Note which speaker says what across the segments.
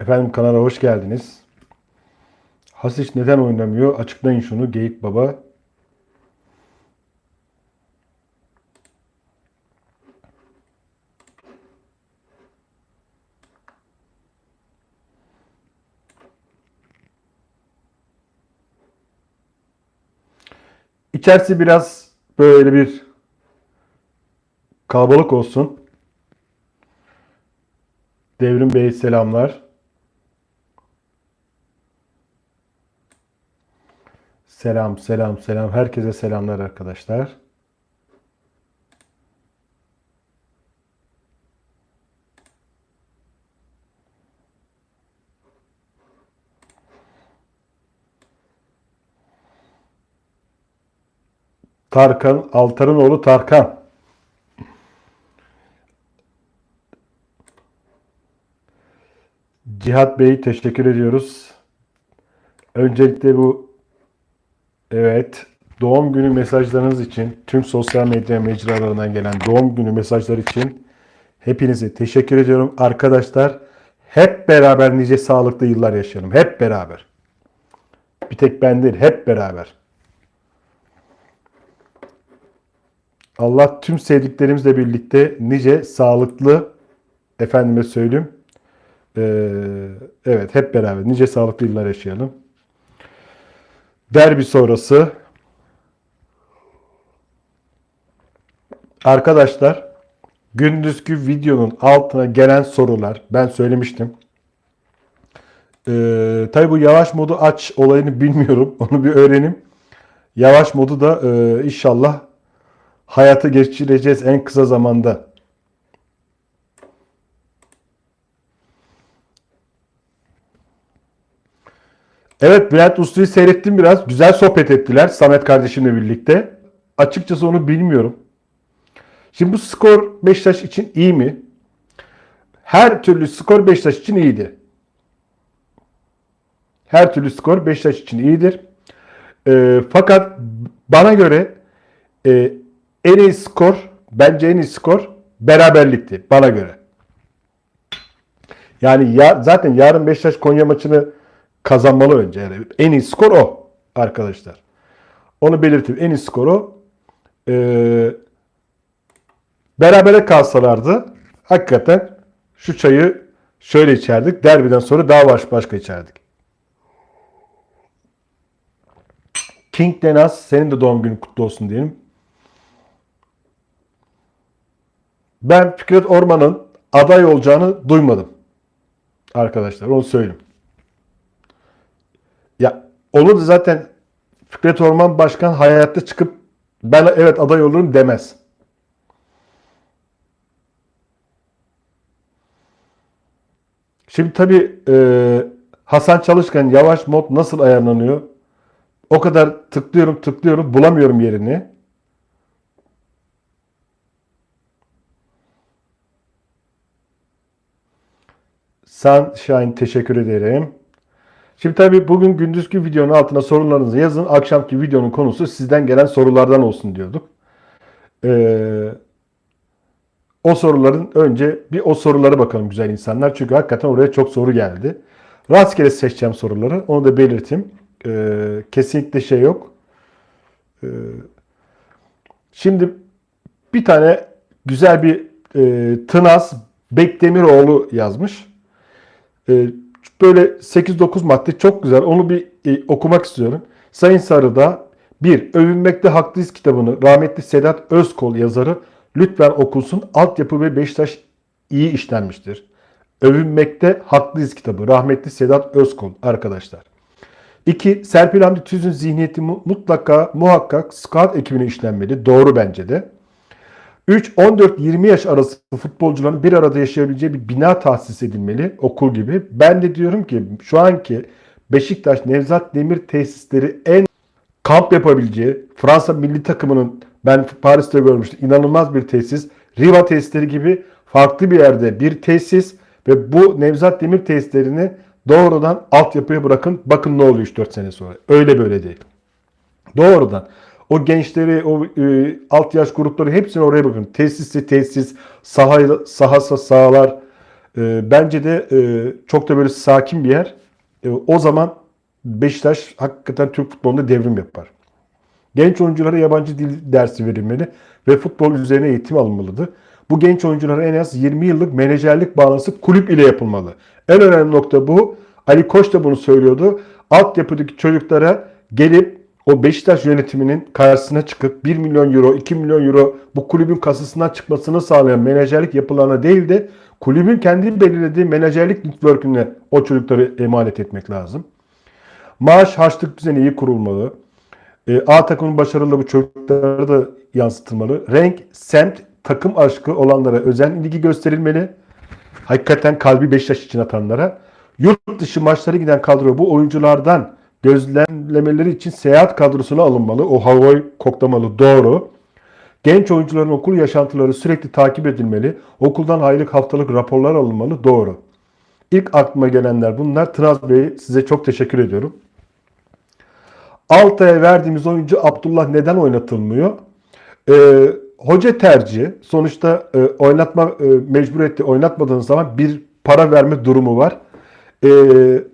Speaker 1: Efendim kanala hoş geldiniz. Hasiç neden oynamıyor? Açıklayın şunu Geyik Baba. İçerisi biraz böyle bir kalabalık olsun. Devrim Bey selamlar. Selam, selam, selam. Herkese selamlar arkadaşlar. Tarkan, Altar'ın oğlu Tarkan. Cihat Bey teşekkür ediyoruz. Öncelikle bu evet doğum günü mesajlarınız için tüm sosyal medya mecralarından gelen doğum günü mesajlar için hepinize teşekkür ediyorum. Arkadaşlar hep beraber nice sağlıklı yıllar yaşayalım. Hep beraber. Bir tek ben değil, hep beraber. Allah tüm sevdiklerimizle birlikte nice sağlıklı efendime söyleyeyim ee, evet hep beraber nice sağlıklı yıllar yaşayalım. Derbi sonrası arkadaşlar gündüzkü videonun altına gelen sorular ben söylemiştim. Ee, tabi bu yavaş modu aç olayını bilmiyorum. Onu bir öğrenim. Yavaş modu da e, inşallah hayata geçireceğiz en kısa zamanda. Evet Bülent Uslu'yu seyrettim biraz. Güzel sohbet ettiler Samet kardeşimle birlikte. Açıkçası onu bilmiyorum. Şimdi bu skor Beşiktaş için iyi mi? Her türlü skor Beşiktaş için iyiydi. Her türlü skor Beşiktaş için iyidir. E, fakat bana göre e, en iyi skor, bence en iyi skor beraberlikti bana göre. Yani ya, zaten yarın Beşiktaş Konya maçını kazanmalı önce. Yani en iyi skor o arkadaşlar. Onu belirteyim. En iyi skor o. Ee, berabere kalsalardı hakikaten şu çayı şöyle içerdik. Derbiden sonra daha baş başka içerdik. King Denaz senin de doğum günün kutlu olsun diyelim. Ben Fikret Orman'ın aday olacağını duymadım. Arkadaşlar onu söyleyeyim. Olur da zaten Fikret Orman Başkan hayatta çıkıp ben evet aday olurum demez. Şimdi tabii e, Hasan Çalışkan yavaş mod nasıl ayarlanıyor? O kadar tıklıyorum tıklıyorum bulamıyorum yerini. San Şahin teşekkür ederim. Şimdi tabii bugün gündüzki videonun altına sorularınızı yazın. Akşamki videonun konusu sizden gelen sorulardan olsun diyorduk. Ee, o soruların önce bir o sorulara bakalım güzel insanlar. Çünkü hakikaten oraya çok soru geldi. Rastgele seçeceğim soruları. Onu da belirteyim. Ee, kesinlikle şey yok. Ee, şimdi bir tane güzel bir e, Tınaz Bekdemiroğlu yazmış. Ee, böyle 8-9 madde çok güzel. Onu bir e, okumak istiyorum. Sayın Sarı'da bir Övünmekte Haklıyız kitabını rahmetli Sedat Özkol yazarı lütfen okunsun. Altyapı ve Beşiktaş iyi işlenmiştir. Övünmekte Haklıyız kitabı rahmetli Sedat Özkol arkadaşlar. 2. Serpil Hamdi Tüz'ün zihniyeti mu- mutlaka muhakkak scout ekibine işlenmeli. Doğru bence de. 3. 14-20 yaş arası futbolcuların bir arada yaşayabileceği bir bina tahsis edilmeli okul gibi. Ben de diyorum ki şu anki Beşiktaş Nevzat Demir tesisleri en kamp yapabileceği Fransa milli takımının ben Paris'te görmüştüm inanılmaz bir tesis. Riva tesisleri gibi farklı bir yerde bir tesis ve bu Nevzat Demir tesislerini doğrudan altyapıya bırakın. Bakın ne oluyor 3-4 sene sonra. Öyle böyle değil. Doğrudan. O gençleri, o e, alt yaş grupları hepsini oraya bakın. Tesisli tesis, saha, sahası sahalar, E, bence de e, çok da böyle sakin bir yer. E, o zaman Beşiktaş hakikaten Türk futbolunda devrim yapar. Genç oyunculara yabancı dil dersi verilmeli ve futbol üzerine eğitim alınmalıdır. Bu genç oyunculara en az 20 yıllık menajerlik bağlantısı kulüp ile yapılmalı. En önemli nokta bu. Ali Koç da bunu söylüyordu. Altyapıdaki çocuklara gelip o Beşiktaş yönetiminin karşısına çıkıp 1 milyon euro, 2 milyon euro bu kulübün kasasından çıkmasını sağlayan menajerlik yapılarına değil de kulübün kendi belirlediği menajerlik network'üne o çocukları emanet etmek lazım. Maaş harçlık düzeni iyi kurulmalı. E, A takımın başarılı bu çocuklara da yansıtılmalı. Renk, semt, takım aşkı olanlara özel ilgi gösterilmeli. Hakikaten kalbi Beşiktaş için atanlara. Yurt dışı maçlara giden kadro bu oyunculardan gözlemlemeleri için seyahat kadrosuna alınmalı. O havayı koklamalı. Doğru. Genç oyuncuların okul yaşantıları sürekli takip edilmeli. Okuldan aylık haftalık raporlar alınmalı. Doğru. İlk aklıma gelenler bunlar. Tınaz Bey size çok teşekkür ediyorum. Altay'a verdiğimiz oyuncu Abdullah neden oynatılmıyor? Ee, hoca tercihi. Sonuçta e, oynatma e, mecburiyeti oynatmadığınız zaman bir para verme durumu var. E,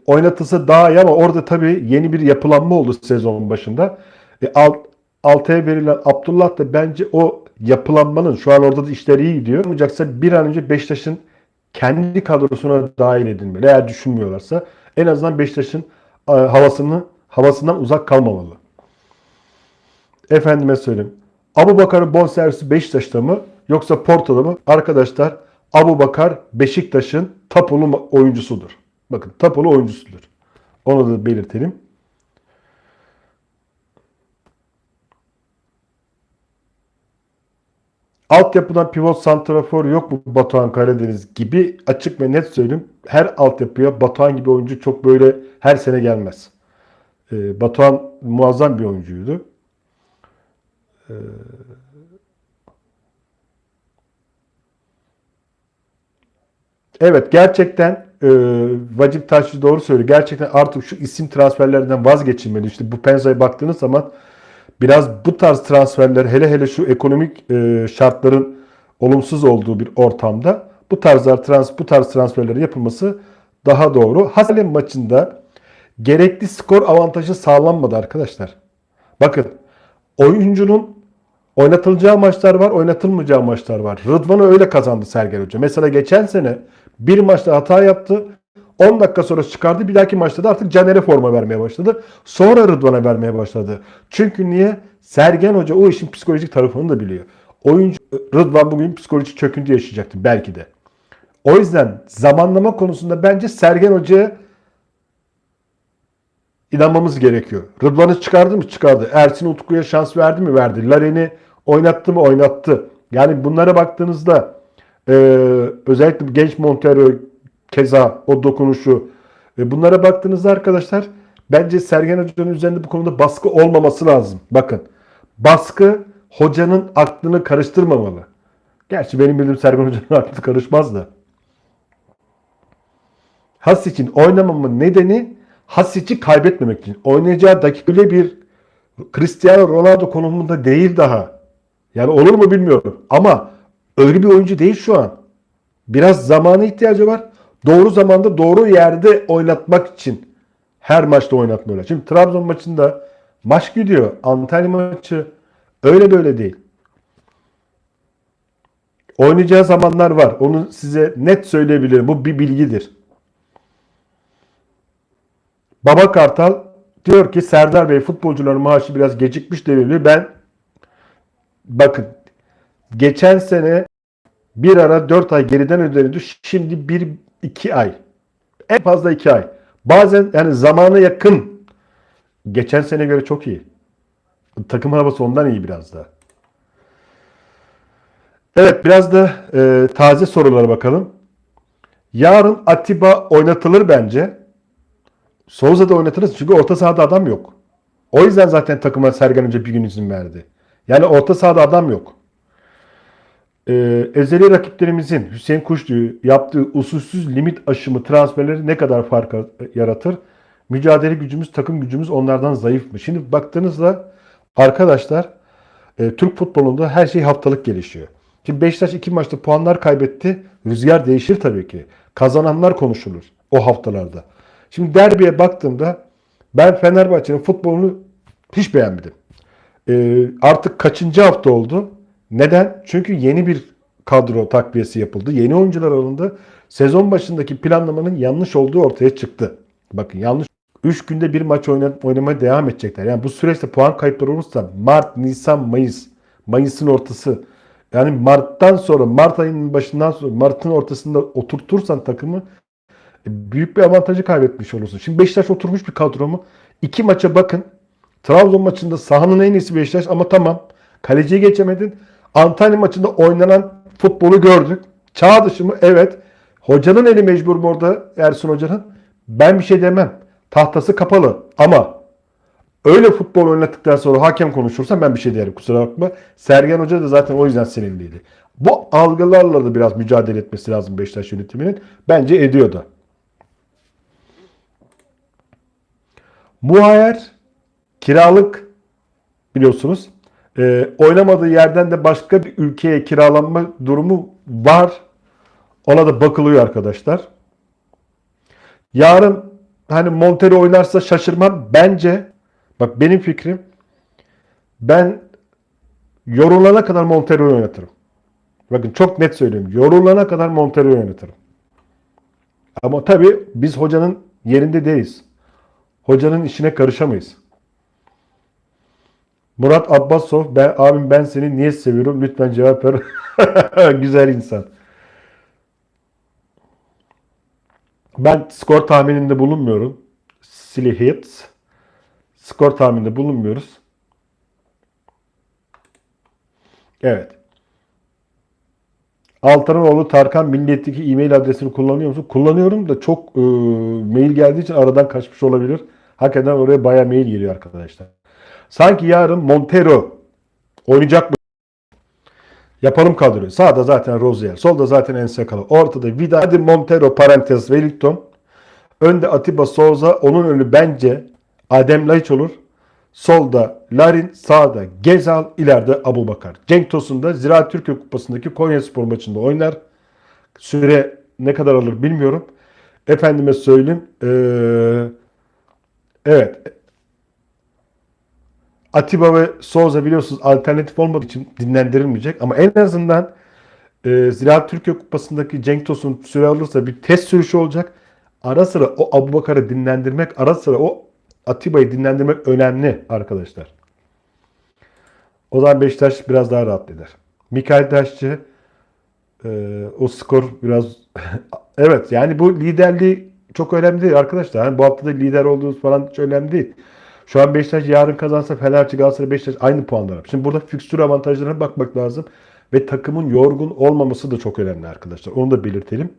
Speaker 1: oynatılsa daha iyi ama orada tabii yeni bir yapılanma oldu sezonun başında. E, alt, Altay'a verilen Abdullah da bence o yapılanmanın şu an orada da işleri iyi gidiyor. Olmayacaksa bir an önce Beşiktaş'ın kendi kadrosuna dahil edilmeli. Eğer düşünmüyorlarsa en azından Beşiktaş'ın e, havasını havasından uzak kalmamalı. Efendime söyleyeyim. Abu Bakar'ın bonservisi Beşiktaş'ta mı yoksa Porto'da mı? Arkadaşlar Abu Bakar Beşiktaş'ın tapulu oyuncusudur. Bakın tapulu oyuncusudur. Onu da belirtelim. Altyapıdan pivot santrafor yok mu Batuhan Karadeniz gibi açık ve net söyleyeyim. Her altyapıya Batuhan gibi oyuncu çok böyle her sene gelmez. Ee, Batuhan muazzam bir oyuncuydu. Ee, evet gerçekten e, Vacip Taşçı doğru söylüyor. Gerçekten artık şu isim transferlerinden vazgeçilmeli. İşte bu Penza'ya baktığınız zaman biraz bu tarz transferler hele hele şu ekonomik e, şartların olumsuz olduğu bir ortamda bu tarzlar trans bu tarz transferlerin yapılması daha doğru. Hasan maçında gerekli skor avantajı sağlanmadı arkadaşlar. Bakın oyuncunun oynatılacağı maçlar var, oynatılmayacağı maçlar var. Rıdvan'ı öyle kazandı Sergen Hoca. Mesela geçen sene bir maçta hata yaptı. 10 dakika sonra çıkardı. Bir dahaki maçta da artık Caner'e forma vermeye başladı. Sonra Rıdvan'a vermeye başladı. Çünkü niye? Sergen Hoca o işin psikolojik tarafını da biliyor. Oyuncu Rıdvan bugün psikolojik çöküntü yaşayacaktı belki de. O yüzden zamanlama konusunda bence Sergen Hoca'ya inanmamız gerekiyor. Rıdvan'ı çıkardı mı? Çıkardı. Ersin Utku'ya şans verdi mi? Verdi. Laren'i oynattı mı? Oynattı. Yani bunlara baktığınızda e, özellikle genç Montero keza o dokunuşu e, bunlara baktığınızda arkadaşlar bence Sergen Hoca'nın üzerinde bu konuda baskı olmaması lazım. Bakın baskı hocanın aklını karıştırmamalı. Gerçi benim bildiğim Sergen Hoca'nın aklı karışmaz da. Has için oynamamın nedeni Hasic'i kaybetmemek için. Oynayacağı dakikayla bir Cristiano Ronaldo konumunda değil daha. Yani olur mu bilmiyorum. Ama öyle bir oyuncu değil şu an. Biraz zamana ihtiyacı var. Doğru zamanda doğru yerde oynatmak için her maçta oynatmıyorlar. Şimdi Trabzon maçında maç gidiyor. Antalya maçı öyle böyle değil. Oynayacağı zamanlar var. Onu size net söyleyebilirim. Bu bir bilgidir. Baba Kartal diyor ki Serdar Bey futbolcuların maaşı biraz gecikmiş deniliyor. Ben bakın geçen sene bir ara 4 ay geriden ödeniyordu. Şimdi 1 2 ay. En fazla 2 ay. Bazen yani zamana yakın geçen sene göre çok iyi. Takım havası ondan iyi biraz da. Evet biraz da e, taze sorulara bakalım. Yarın Atiba oynatılır bence. Souza'da oynatırız çünkü orta sahada adam yok. O yüzden zaten takıma Sergen önce bir gün izin verdi. Yani orta sahada adam yok. Ee, ezeli rakiplerimizin Hüseyin Kuşlu'yu yaptığı usulsüz limit aşımı transferleri ne kadar fark yaratır? Mücadele gücümüz, takım gücümüz onlardan zayıf mı? Şimdi baktığınızda arkadaşlar e, Türk futbolunda her şey haftalık gelişiyor. Şimdi Beşiktaş iki maçta puanlar kaybetti. Rüzgar değişir tabii ki. Kazananlar konuşulur o haftalarda. Şimdi derbiye baktığımda ben Fenerbahçe'nin futbolunu hiç beğenmedim. Ee, artık kaçıncı hafta oldu? Neden? Çünkü yeni bir kadro takviyesi yapıldı. Yeni oyuncular alındı. Sezon başındaki planlamanın yanlış olduğu ortaya çıktı. Bakın yanlış. 3 günde bir maç oynamaya devam edecekler. Yani bu süreçte puan kayıpları olursa Mart, Nisan, Mayıs, Mayıs'ın ortası. Yani Mart'tan sonra, Mart ayının başından sonra, Mart'ın ortasında oturtursan takımı e, büyük bir avantajı kaybetmiş olursun. Şimdi Beşiktaş oturmuş bir kadro mu? İki maça bakın. Trabzon maçında sahanın en iyisi Beşiktaş ama tamam. Kaleciyi geçemedin. Antalya maçında oynanan futbolu gördük. Çağ dışı mı? Evet. Hocanın eli mecbur mu orada Ersun Hoca'nın? Ben bir şey demem. Tahtası kapalı. Ama öyle futbol oynattıktan sonra hakem konuşursa ben bir şey derim. Kusura bakma. Sergen Hoca da zaten o yüzden sinirliydi. Bu algılarla da biraz mücadele etmesi lazım Beşiktaş yönetiminin. Bence ediyor da. Muhayer kiralık biliyorsunuz. Ee, oynamadığı yerden de başka bir ülkeye kiralanma durumu var. Ona da bakılıyor arkadaşlar. Yarın hani Montero oynarsa şaşırmam. Bence bak benim fikrim ben yorulana kadar Montero'yu oynatırım. Bakın çok net söylüyorum. Yorulana kadar Montero'yu oynatırım. Ama tabii biz hocanın yerinde değiliz. Hocanın işine karışamayız. Murat Abbasov, ben, abim ben seni niye seviyorum? Lütfen cevap ver. Güzel insan. Ben skor tahmininde bulunmuyorum. Silly hits. Skor tahmininde bulunmuyoruz. Evet. Altanoğlu Tarkan Milliyet'teki e-mail adresini kullanıyor musun? Kullanıyorum da çok e, mail geldiği için aradan kaçmış olabilir. Hakikaten oraya bayağı mail geliyor arkadaşlar. Sanki yarın Montero oynayacak mı? Yapalım kadroyu. Sağda zaten Rozier. Solda zaten Ensekalı. Ortada Vida. Hadi Montero parantez Wellington. Önde Atiba Souza. Onun önü bence Adem Laiç olur. Solda Larin, sağda Gezal, ileride Abu Bakar. Cenk Tosun da Ziraat Türkiye Kupası'ndaki Konya Spor maçında oynar. Süre ne kadar alır bilmiyorum. Efendime söyleyeyim. Ee, evet. Atiba ve Souza biliyorsunuz alternatif olmadığı için dinlendirilmeyecek. Ama en azından e, Ziraat Türkiye Kupası'ndaki Cenk Tosun süre alırsa bir test sürüşü olacak. Ara sıra o Abu Bakar'ı dinlendirmek, ara sıra o Atiba'yı dinlendirmek önemli arkadaşlar. O zaman Beşiktaş biraz daha rahat eder. Mikail Taşçı e, o skor biraz evet yani bu liderliği çok önemli değil arkadaşlar. Yani bu haftada lider olduğunuz falan hiç önemli değil. Şu an Beşiktaş yarın kazansa Fenerbahçe, Galatasaray, Beşiktaş aynı puanlar. Şimdi burada fikstür avantajlarına bakmak lazım. Ve takımın yorgun olmaması da çok önemli arkadaşlar. Onu da belirtelim.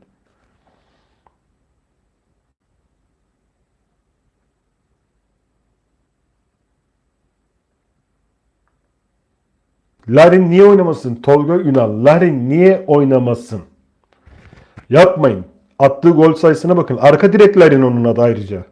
Speaker 1: Larin niye oynamasın? Tolga Ünal. Larin niye oynamasın? Yapmayın. Attığı gol sayısına bakın. Arka direk Larin onun adı ayrıca.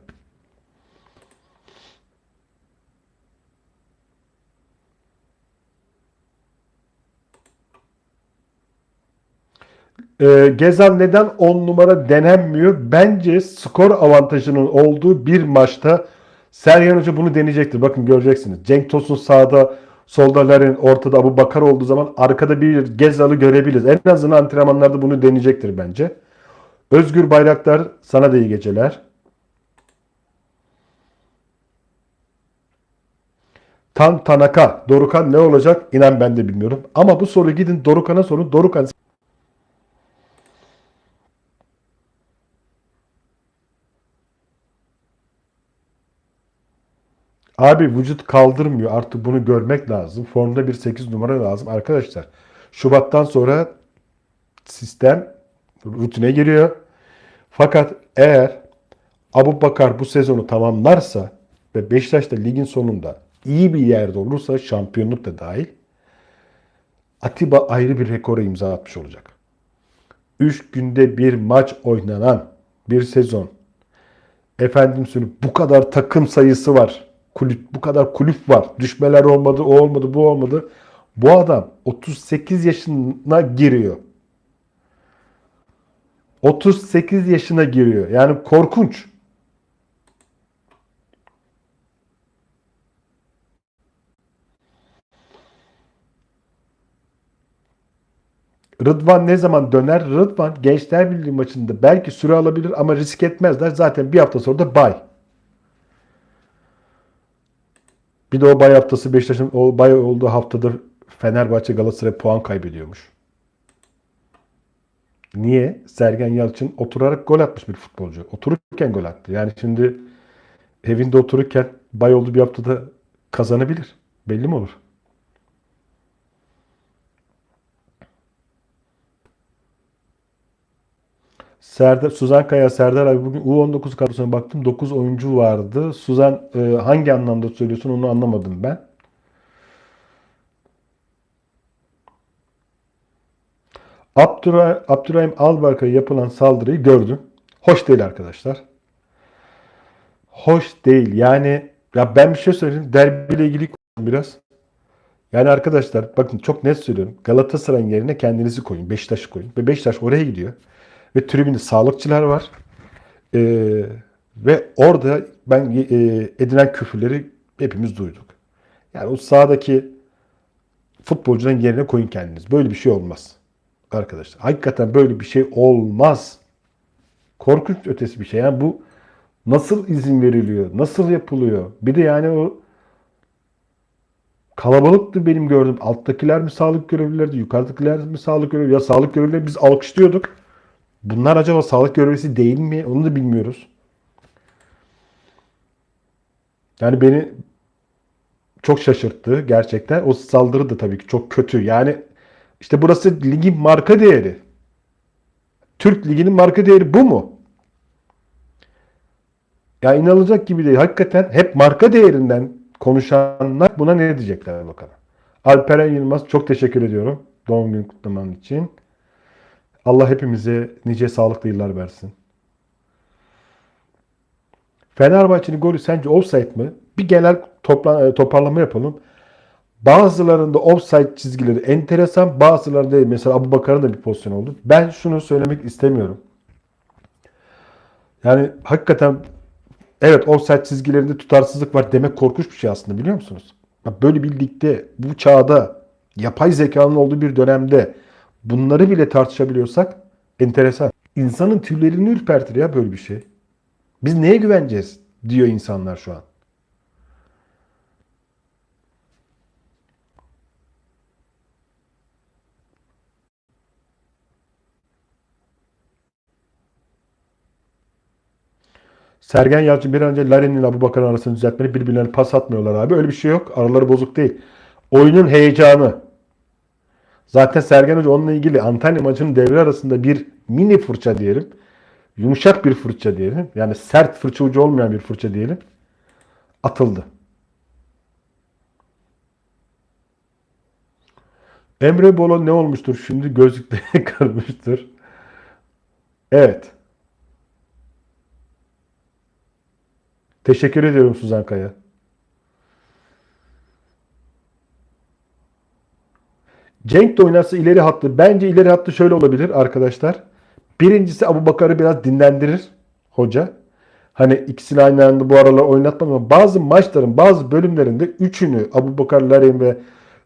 Speaker 1: Ee, Gezal neden 10 numara denenmiyor? Bence skor avantajının olduğu bir maçta Sergen Hoca bunu deneyecektir. Bakın göreceksiniz. Cenk Tosun sağda, solda Larin, ortada Abu Bakar olduğu zaman arkada bir Gezal'ı görebiliriz. En azından antrenmanlarda bunu deneyecektir bence. Özgür Bayraktar sana da iyi geceler. Tan Tanaka, Dorukan ne olacak? İnan ben de bilmiyorum. Ama bu soru gidin Dorukan'a sorun. Dorukan Abi vücut kaldırmıyor. Artık bunu görmek lazım. Formda bir 8 numara lazım. Arkadaşlar Şubat'tan sonra sistem rutine giriyor. Fakat eğer Abu Bakar bu sezonu tamamlarsa ve Beşiktaş da ligin sonunda iyi bir yerde olursa şampiyonluk da dahil Atiba ayrı bir rekora imza atmış olacak. 3 günde bir maç oynanan bir sezon. Efendim söyleyeyim bu kadar takım sayısı var kulüp bu kadar kulüp var. Düşmeler olmadı, o olmadı, bu olmadı. Bu adam 38 yaşına giriyor. 38 yaşına giriyor. Yani korkunç. Rıdvan ne zaman döner? Rıdvan Gençler Birliği maçında belki süre alabilir ama risk etmezler. Zaten bir hafta sonra da bay. Bir de o bay haftası Beşiktaş'ın o bay olduğu haftada Fenerbahçe Galatasaray puan kaybediyormuş. Niye? Sergen Yalçın oturarak gol atmış bir futbolcu. Otururken gol attı. Yani şimdi evinde otururken bay olduğu bir haftada kazanabilir. Belli mi olur? Serdar, Suzan Kaya, Serdar abi bugün U19 kadrosuna baktım. 9 oyuncu vardı. Suzan e, hangi anlamda söylüyorsun onu anlamadım ben. Abdurrahim, Abdurrahim Albarka'ya yapılan saldırıyı gördüm. Hoş değil arkadaşlar. Hoş değil. Yani ya ben bir şey söyleyeyim. Derbiyle ilgili biraz. Yani arkadaşlar bakın çok net söylüyorum. Galatasaray'ın yerine kendinizi koyun. Beşiktaş'ı koyun. Ve Beşiktaş oraya gidiyor. Ve tribünde sağlıkçılar var. Ee, ve orada ben e, edilen küfürleri hepimiz duyduk. Yani o sahadaki futbolcuların yerine koyun kendiniz. Böyle bir şey olmaz. Arkadaşlar. Hakikaten böyle bir şey olmaz. Korkunç ötesi bir şey. Yani bu nasıl izin veriliyor? Nasıl yapılıyor? Bir de yani o kalabalıktı benim gördüğüm. Alttakiler mi sağlık görevlilerdi? Yukarıdakiler mi sağlık görevlileri? Ya sağlık görevlileri biz alkışlıyorduk. Bunlar acaba sağlık görevlisi değil mi? Onu da bilmiyoruz. Yani beni çok şaşırttı gerçekten. O saldırı da tabii ki çok kötü. Yani işte burası ligin marka değeri. Türk liginin marka değeri bu mu? Ya inanılacak gibi değil. Hakikaten hep marka değerinden konuşanlar buna ne diyecekler bakalım. Alperen Yılmaz çok teşekkür ediyorum doğum günü kutlaman için. Allah hepimize nice sağlıklı yıllar versin. Fenerbahçe'nin golü sence offside mı? Bir genel topla, toparlama yapalım. Bazılarında offside çizgileri enteresan, bazılarında. Mesela Abu Bakar'ın da bir pozisyon oldu. Ben şunu söylemek istemiyorum. Yani hakikaten evet offside çizgilerinde tutarsızlık var demek korkunç bir şey aslında biliyor musunuz? Böyle bir ligde, bu çağda, yapay zekanın olduğu bir dönemde bunları bile tartışabiliyorsak enteresan. İnsanın tüylerini ürpertir ya böyle bir şey. Biz neye güveneceğiz diyor insanlar şu an. Sergen Yalçın bir an önce Larin'in Abu Bakar arasını düzeltmeli. Birbirlerine pas atmıyorlar abi. Öyle bir şey yok. Araları bozuk değil. Oyunun heyecanı. Zaten Sergen Hoca onunla ilgili Antalya maçının devre arasında bir mini fırça diyelim. Yumuşak bir fırça diyelim. Yani sert fırça ucu olmayan bir fırça diyelim. Atıldı. Emre Bolo ne olmuştur şimdi? Gözlükleri kırmıştır. Evet. Teşekkür ediyorum Suzan Kaya. Cenk de oynarsa ileri hattı. Bence ileri hattı şöyle olabilir arkadaşlar. Birincisi Abu Bakar'ı biraz dinlendirir hoca. Hani ikisini aynı anda bu aralar oynatmam ama bazı maçların bazı bölümlerinde üçünü Abu Bakar, Larin ve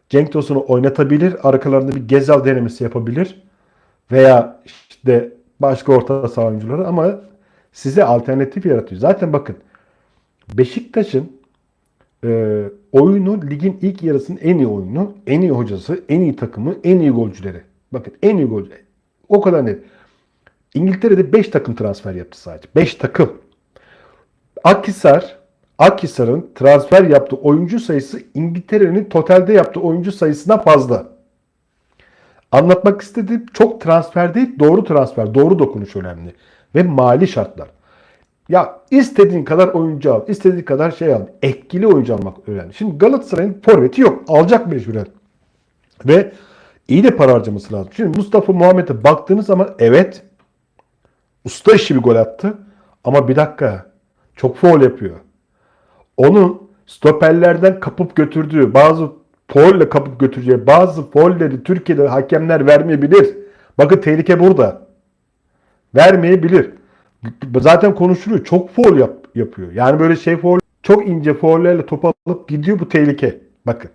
Speaker 1: Cenk Tosun'u oynatabilir. Arkalarında bir Gezal denemesi yapabilir. Veya işte başka orta saha oyuncuları ama size alternatif yaratıyor. Zaten bakın Beşiktaş'ın oyunu ligin ilk yarısının en iyi oyunu, en iyi hocası, en iyi takımı, en iyi golcüleri. Bakın en iyi golcü. O kadar net. İngiltere'de 5 takım transfer yaptı sadece. 5 takım. Akhisar, Akhisar'ın transfer yaptığı oyuncu sayısı İngiltere'nin totalde yaptığı oyuncu sayısına fazla. Anlatmak istediğim çok transfer değil, doğru transfer, doğru dokunuş önemli. Ve mali şartlar. Ya istediğin kadar oyuncu al, istediğin kadar şey al. Etkili oyuncu almak önemli. Şimdi Galatasaray'ın forveti yok. Alacak mecburen. Ve iyi de para harcaması lazım. Şimdi Mustafa Muhammed'e baktığınız zaman evet usta işi bir gol attı. Ama bir dakika çok foul yapıyor. Onun stoperlerden kapıp götürdüğü bazı faulle kapıp götüreceği bazı faulleri Türkiye'de hakemler vermeyebilir. Bakın tehlike burada. Vermeyebilir. Zaten konuşuluyor. Çok foul yap- yapıyor. Yani böyle şey foul çok ince faullerle top alıp gidiyor bu tehlike. Bakın.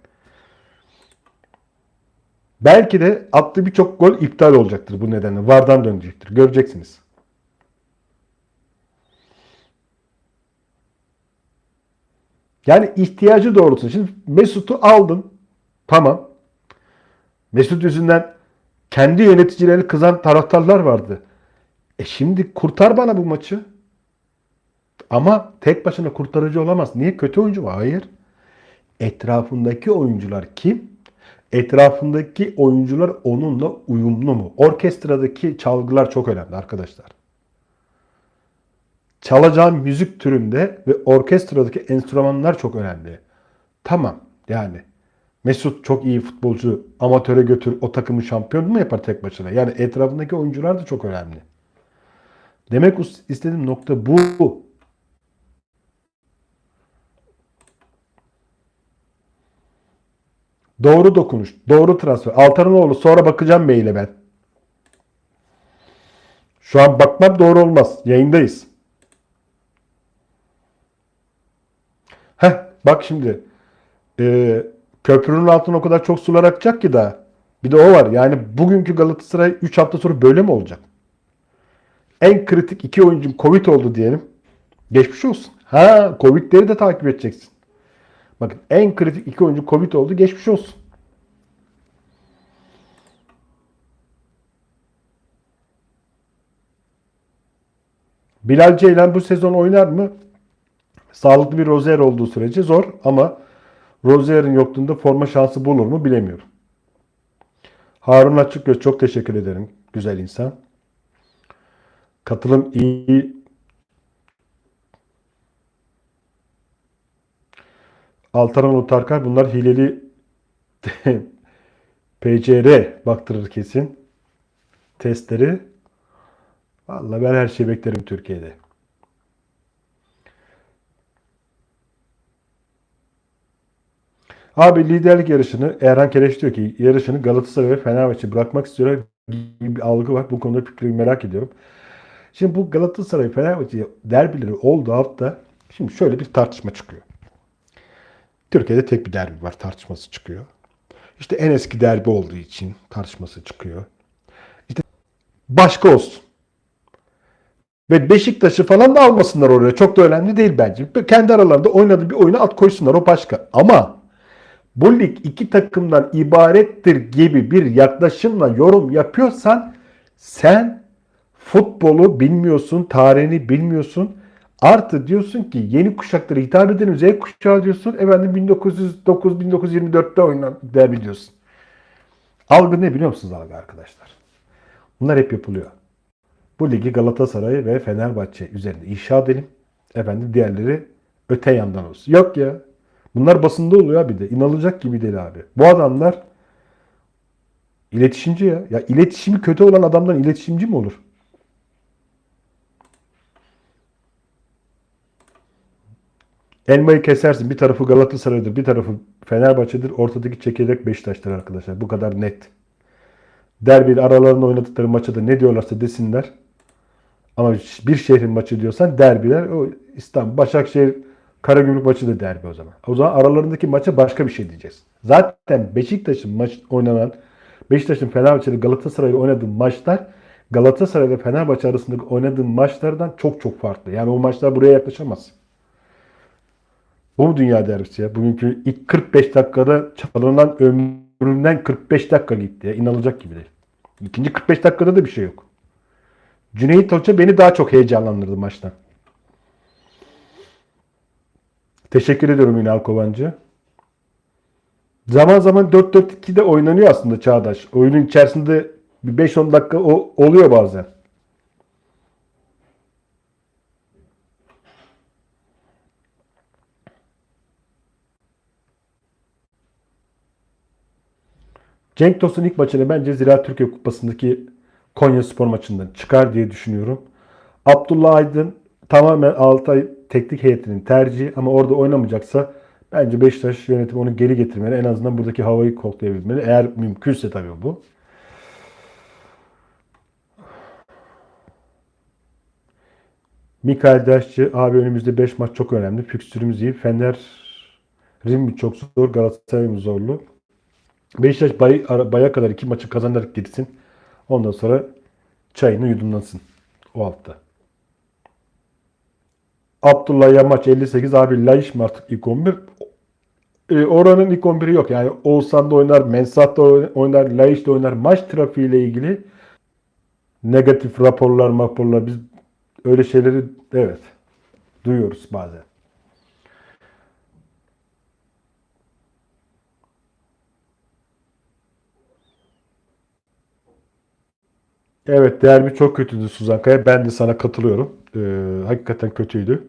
Speaker 1: Belki de attığı birçok gol iptal olacaktır bu nedenle. Vardan dönecektir. Göreceksiniz. Yani ihtiyacı doğrultusunda. Şimdi Mesut'u aldın. Tamam. Mesut yüzünden kendi yöneticileri kızan taraftarlar vardı. E şimdi kurtar bana bu maçı. Ama tek başına kurtarıcı olamaz. Niye? Kötü oyuncu mu? Hayır. Etrafındaki oyuncular kim? Etrafındaki oyuncular onunla uyumlu mu? Orkestradaki çalgılar çok önemli arkadaşlar. Çalacağın müzik türünde ve orkestradaki enstrümanlar çok önemli. Tamam yani Mesut çok iyi futbolcu amatöre götür o takımı şampiyon mu yapar tek başına? Yani etrafındaki oyuncular da çok önemli. Demek istediğim nokta bu. Doğru dokunuş, doğru transfer. Altaranoğlu sonra bakacağım maile ben. Şu an bakmam doğru olmaz. Yayındayız. Heh, bak şimdi. Ee, köprünün altına o kadar çok sular akacak ki daha. Bir de o var. Yani bugünkü Galatasaray 3 hafta sonra böyle mi olacak? En kritik iki oyuncum Covid oldu diyelim. Geçmiş olsun. Ha Covid'leri de takip edeceksin. Bakın en kritik iki oyuncu Covid oldu. Geçmiş olsun. Bilal Ceylan bu sezon oynar mı? Sağlıklı bir Rozier olduğu sürece zor ama Rozier'in yokluğunda forma şansı bulur mu bilemiyorum. Harun Açıkgöz çok teşekkür ederim. Güzel insan. Katılım iyi. Altaran Tarkar bunlar hileli PCR baktırır kesin. Testleri. Vallahi ben her şeyi beklerim Türkiye'de. Abi liderlik yarışını Erhan Keleş diyor ki yarışını Galatasaray ve Fenerbahçe bırakmak istiyorlar gibi bir algı var. Bu konuda fikrimi merak ediyorum. Şimdi bu Galatasaray Fenerbahçe derbileri oldu hafta. Şimdi şöyle bir tartışma çıkıyor. Türkiye'de tek bir derbi var tartışması çıkıyor. İşte en eski derbi olduğu için tartışması çıkıyor. İşte başka olsun. Ve Beşiktaş'ı falan da almasınlar oraya. Çok da önemli değil bence. Kendi aralarında oynadığı bir oyuna at koysunlar o başka. Ama bu lig iki takımdan ibarettir gibi bir yaklaşımla yorum yapıyorsan sen futbolu bilmiyorsun, tarihini bilmiyorsun. Artı diyorsun ki yeni kuşaklara hitap edelim Z kuşağı diyorsun. Efendim 1909-1924'te oynanan derbi diyorsun. Algı ne biliyor musunuz algı arkadaşlar? Bunlar hep yapılıyor. Bu ligi Galatasaray ve Fenerbahçe üzerinde inşa edelim. Efendim diğerleri öte yandan olsun. Yok ya. Bunlar basında oluyor abi de. İnanılacak gibi değil abi. Bu adamlar iletişimci ya. Ya iletişimi kötü olan adamdan iletişimci mi olur? Elmayı kesersin. Bir tarafı Galatasaray'dır, bir tarafı Fenerbahçe'dir. Ortadaki çekirdek Beşiktaş'tır arkadaşlar. Bu kadar net. Derbili aralarında oynadıkları maçta da ne diyorlarsa desinler. Ama bir şehrin maçı diyorsan derbiler o İstanbul, Başakşehir, Karagümrük maçı da derbi o zaman. O zaman aralarındaki maça başka bir şey diyeceğiz. Zaten Beşiktaş'ın maç oynanan Beşiktaş'ın Fenerbahçe'de Galatasaray'la oynadığı maçlar Galatasaray ve Fenerbahçe arasındaki oynadığı maçlardan çok çok farklı. Yani o maçlar buraya yaklaşamaz. Bu mu dünya derbisi ya? Bugünkü ilk 45 dakikada çalınan ömrümden 45 dakika gitti ya. İnanılacak gibi değil. İkinci 45 dakikada da bir şey yok. Cüneyt Hoca beni daha çok heyecanlandırdı maçtan. Teşekkür ediyorum Ünal Kovancı. Zaman zaman 4-4-2'de oynanıyor aslında Çağdaş. Oyunun içerisinde bir 5-10 dakika o, oluyor bazen. Cenk Tosun ilk maçını bence Ziraat Türkiye Kupası'ndaki Konya Spor maçından çıkar diye düşünüyorum. Abdullah Aydın tamamen Altay teknik heyetinin tercihi ama orada oynamayacaksa Bence Beşiktaş yönetimi onu geri getirmeli. En azından buradaki havayı koklayabilmeli. Eğer mümkünse tabii bu. Mikael Daşçı abi önümüzde 5 maç çok önemli. Fikstürümüz iyi. Fener Rim çok zor. Galatasaray'ımız zorlu. Beşiktaş bay, baya kadar iki maçı kazanarak gitsin. Ondan sonra çayını yudumlansın. O hafta. Abdullah Yamaç 58 abi Laiş mi artık ilk 11? E, oranın ilk 11'i yok. Yani Oğuzhan da oynar, Mensah da oynar, Laiş de oynar. Maç trafiğiyle ilgili negatif raporlar, raporlar biz öyle şeyleri evet duyuyoruz bazen. Evet derbi çok kötüydü Suzan Kaya. Ben de sana katılıyorum. Ee, hakikaten kötüydü.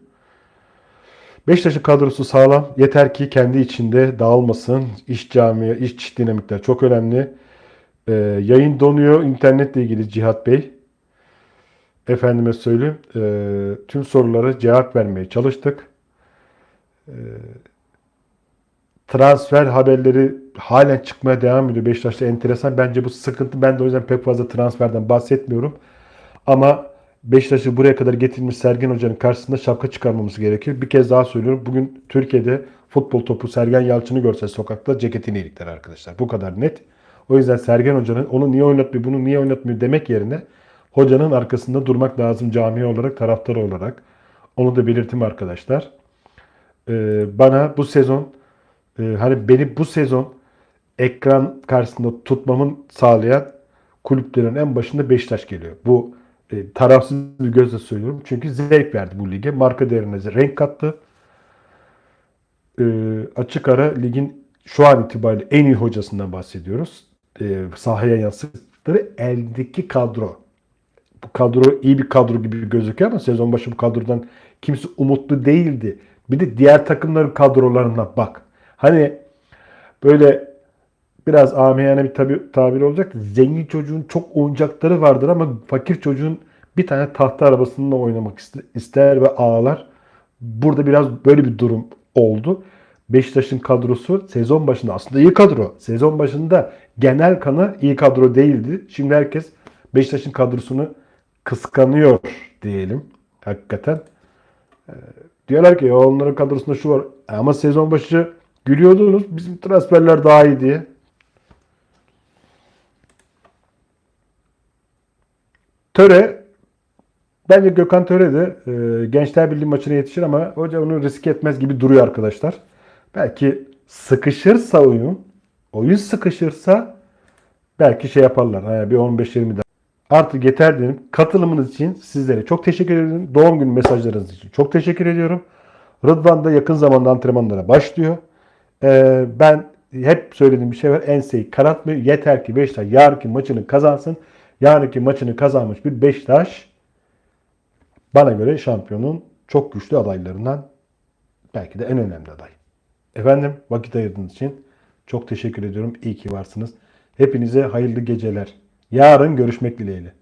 Speaker 1: Beşiktaş'ın kadrosu sağlam. Yeter ki kendi içinde dağılmasın. İş camiye, iş dinamikler çok önemli. Ee, yayın donuyor. İnternetle ilgili Cihat Bey. Efendime söyleyeyim. ee, tüm sorulara cevap vermeye çalıştık. Ee, transfer haberleri halen çıkmaya devam ediyor. Beşiktaş'ta enteresan. Bence bu sıkıntı. Ben de o yüzden pek fazla transferden bahsetmiyorum. Ama Beşiktaş'ı buraya kadar getirmiş Sergen Hoca'nın karşısında şapka çıkarmamız gerekir. Bir kez daha söylüyorum. Bugün Türkiye'de futbol topu Sergen Yalçın'ı görse sokakta ceketini ilikler arkadaşlar. Bu kadar net. O yüzden Sergen Hoca'nın onu niye oynatmıyor, bunu niye oynatmıyor demek yerine hocanın arkasında durmak lazım cami olarak, taraftar olarak. Onu da belirteyim arkadaşlar. Ee, bana bu sezon e, hani beni bu sezon ekran karşısında tutmamın sağlayan kulüplerin en başında Beşiktaş geliyor. Bu e, tarafsız bir gözle söylüyorum. Çünkü zevk verdi bu lige. Marka değerine renk kattı. E, açık ara ligin şu an itibariyle en iyi hocasından bahsediyoruz. E, sahaya yansıttıkları eldeki kadro. Bu kadro iyi bir kadro gibi gözüküyor ama sezon başı bu kadrodan kimse umutlu değildi. Bir de diğer takımların kadrolarına bak. Hani böyle biraz amiyane bir tabi, tabir olacak. Zengin çocuğun çok oyuncakları vardır ama fakir çocuğun bir tane tahta arabasında oynamak iste- ister ve ağlar. Burada biraz böyle bir durum oldu. Beşiktaş'ın kadrosu sezon başında aslında iyi kadro. Sezon başında genel kanı iyi kadro değildi. Şimdi herkes Beşiktaş'ın kadrosunu kıskanıyor diyelim. Hakikaten. Ee, diyorlar ki onların kadrosunda şu var. Ama sezon başı gülüyordunuz. Bizim transferler daha iyi diye. Töre bence Gökhan Töre de e, Gençler Birliği maçına yetişir ama hoca onu risk etmez gibi duruyor arkadaşlar. Belki sıkışırsa oyun, oyun sıkışırsa belki şey yaparlar. Bir 15-20 dakika. Artık yeter dedim. Katılımınız için sizlere çok teşekkür ederim. Doğum günü mesajlarınız için çok teşekkür ediyorum. Rıdvan da yakın zamanda antrenmanlara başlıyor. Ee, ben hep söylediğim bir şey var. Enseyi karartmıyor. Yeter ki Beşiktaş yarınki maçını kazansın. Yarınki maçını kazanmış bir Beşiktaş bana göre şampiyonun çok güçlü adaylarından belki de en önemli aday. Efendim vakit ayırdığınız için çok teşekkür ediyorum. İyi ki varsınız. Hepinize hayırlı geceler. Yarın görüşmek dileğiyle.